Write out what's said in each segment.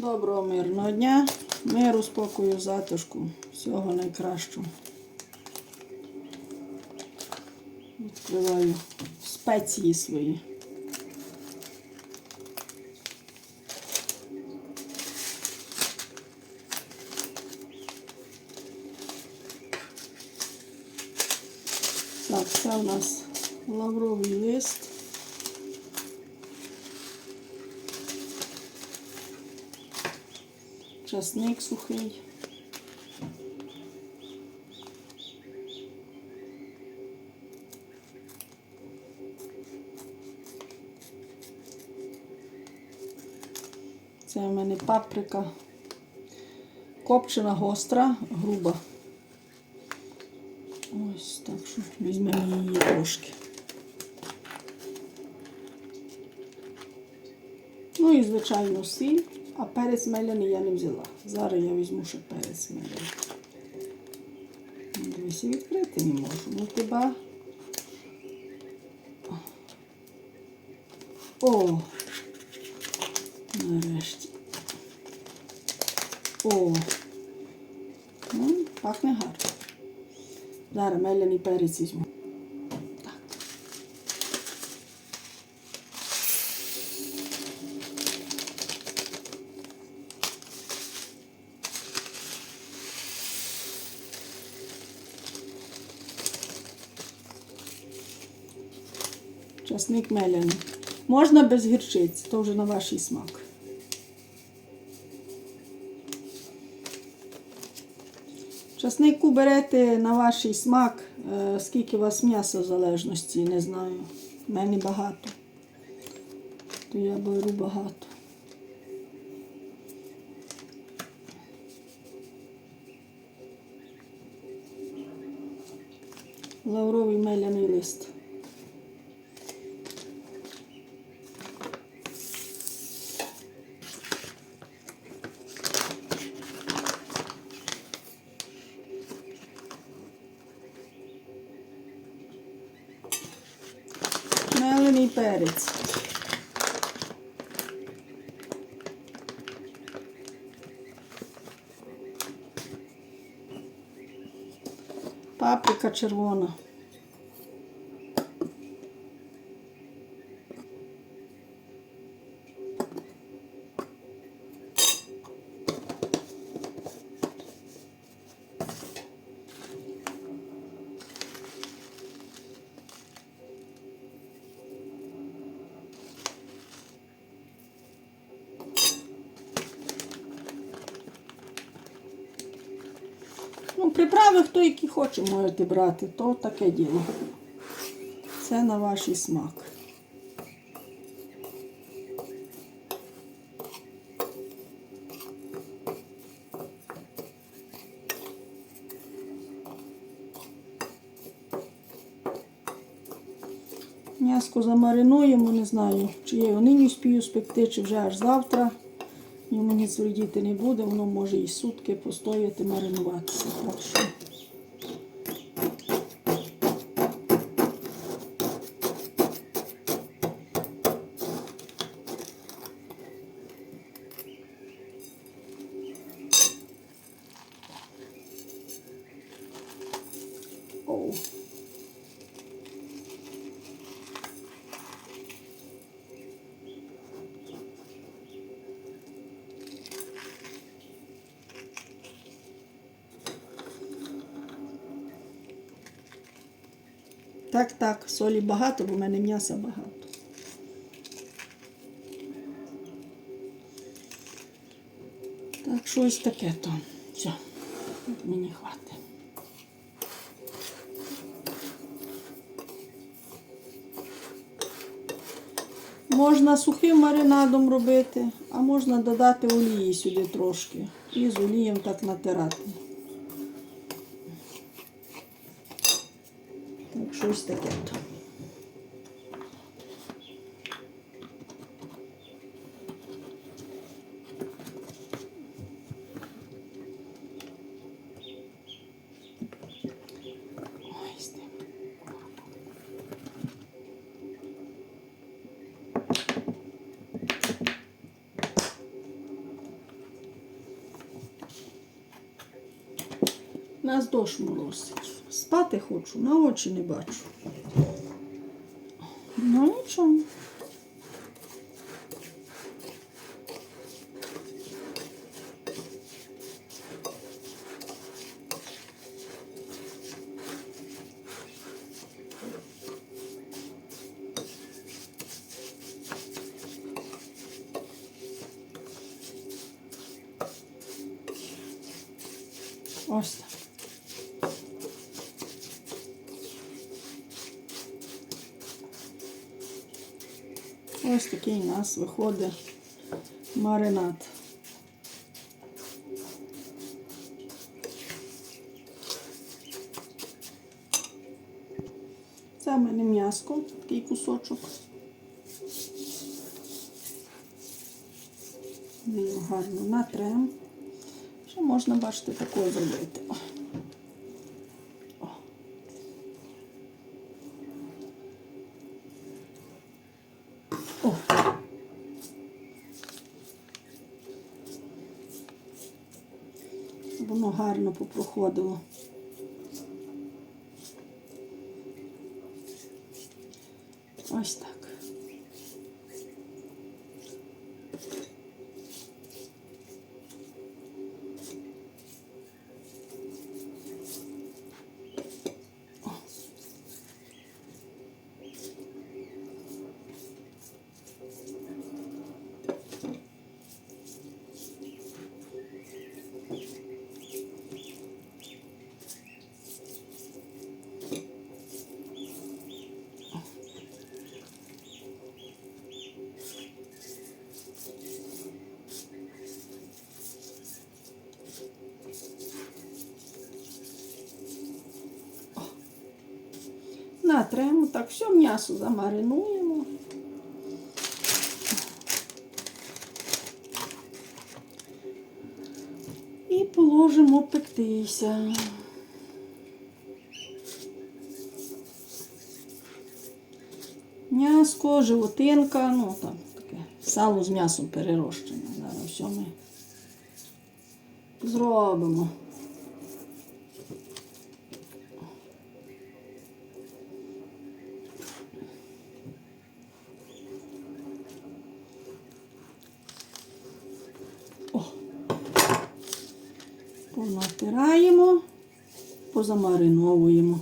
Доброго мирного дня, миру, спокою, затишку, всього найкращого. Відкриваю спеції свої. Так, це у нас лавровий лист. Часник сухий. Це у мене паприка копчена, гостра, груба. Ось так що візьмемо її трошки. Ну і, звичайно, сіль, а перець меляний я не взяла. Зараз я візьму ще перець меляний. Ну, Дивися, відкрити не можу. Ну тебе. О! Нарешті. О! Ну, пахне гарно. Зараз меляний перець візьму. Часник меляний. Можна без гірчиць, то вже на ваш смак. Часнику берете на ваш смак, е, скільки у вас м'яса в залежності, не знаю. У мене багато. То я беру багато. Лавровий меляний лист. Перець. Паприка червона. Приправи хто які хоче, можете брати, то таке діло. Це на ваш смак. М'яско замаринуємо, не знаю, чи я його нині спію спекти, чи вже аж завтра. Йому ні вредіти не буде, воно може і сутки постояти, маринуватися. Так Так, так, солі багато, бо в мене м'яса багато. Так, щось таке то. Все, мені хватить. Можна сухим маринадом робити, а можна додати олії сюди трошки. І з олієм так натирати. щось таке. -то. nas dois morosos. Спати хочу, на очі не бачу. Ну нічого. Ось так. Ось такий у нас виходить маринад. Це в мене м'яско, такий кусочок. Ми його гарно натрем. Ще можна, бачите, такою зробити. Воно попроходило. Ось так. Так, все м'ясо замаринуємо. І положимо пектися. М'яско, животинка, ну там таке сало з м'ясом перерощене. Зараз все ми зробимо. Позамариновуємо.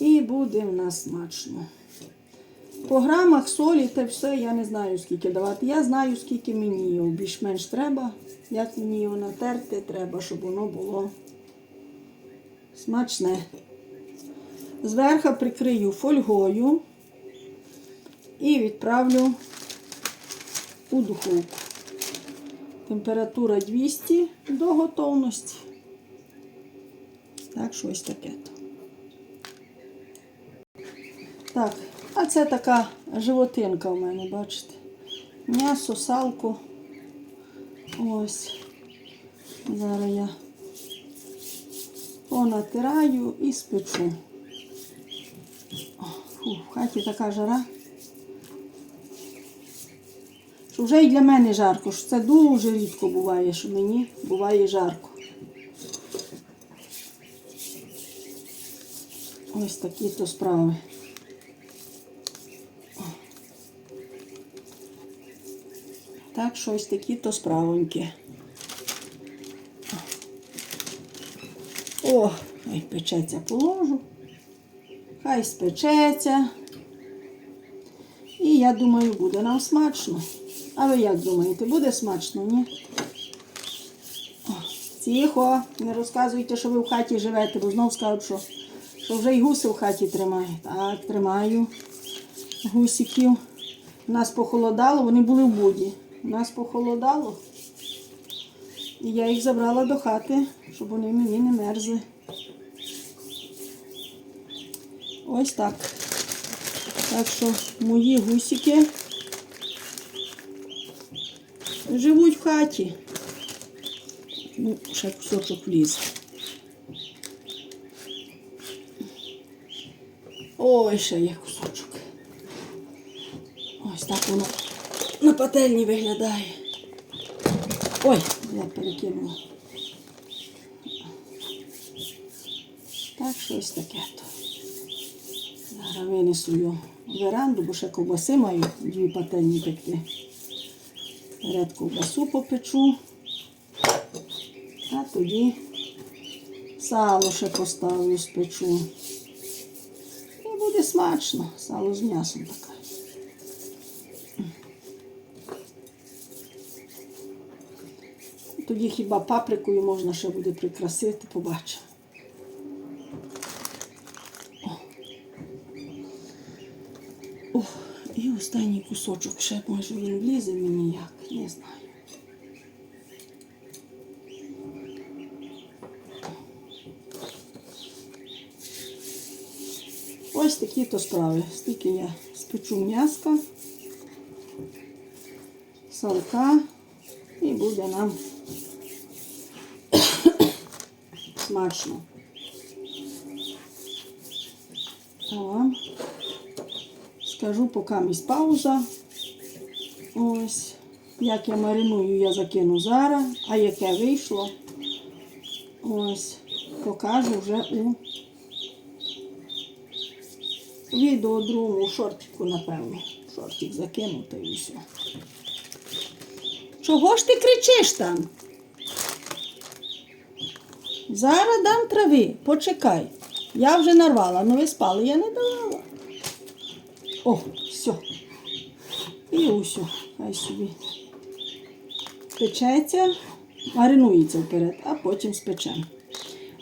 І буде в нас смачно. По грамах солі та все, я не знаю, скільки давати. Я знаю, скільки мені його більш-менш треба. Як мені його натерти, треба, щоб воно було смачне. Зверху прикрию фольгою і відправлю у духовку. Температура 200 до готовності. Так, щось таке. Так, а це така животинка в мене, бачите. М'ясо, салку. Ось. Зараз я понатираю і спечу. О, фу, в хаті така жара. Що вже і для мене жарко, що це дуже рідко буває, що мені буває жарко. Ось такі то справи. Так, щось такі то справоньки. О, хай печеться положу. Хай спечеться. І я думаю, буде нам смачно. А ви як думаєте, буде смачно, ні? Тихо, не розказуйте, що ви в хаті живете, бо знов скажуть, що, що вже й гуси в хаті тримає. Так, тримаю гусиків. У нас похолодало, вони були в буді. У нас похолодало. І я їх забрала до хати, щоб вони мені не мерзли. Ось так. Так що мої гусики Живуть в хаті. Ну, ще кусочок вліз. Ой, ще є кусочок. Ось так воно на пательні виглядає. Ой, я перекинула. Так, щось таке то. Зараз винесу його веранду, бо ще ковбаси маю дві пательні такі. Перед ковбасу попечу. А тоді сало ще поставлю, спечу. І буде смачно. Сало з м'ясом таке. Тоді хіба паприкою можна ще буде прикрасити, побачимо. О. О, і останній кусочок ще може він влізе мені як, не знаю. Ось такі то справи. Стільки я спечу м'яска, салка і буде нам смачно. А вам скажу, поки місь пауза. Ось. Як я мариную, я закину зараз, а яке вийшло, ось, покажу вже у відео другому шортику, напевно. Шортик закину та і все. Чого ж ти кричиш там? Зараз дам трави, почекай. Я вже нарвала, ну ви спали, я не давала. О, все. І усе, хай собі печеться, маринується вперед, а потім спечемо.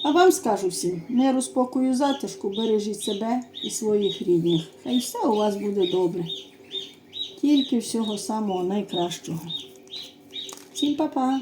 А вам скажу всім, миру, спокою, затишку, бережіть себе і своїх рідних. Хай все у вас буде добре. Тільки всього самого найкращого. Всім па-па!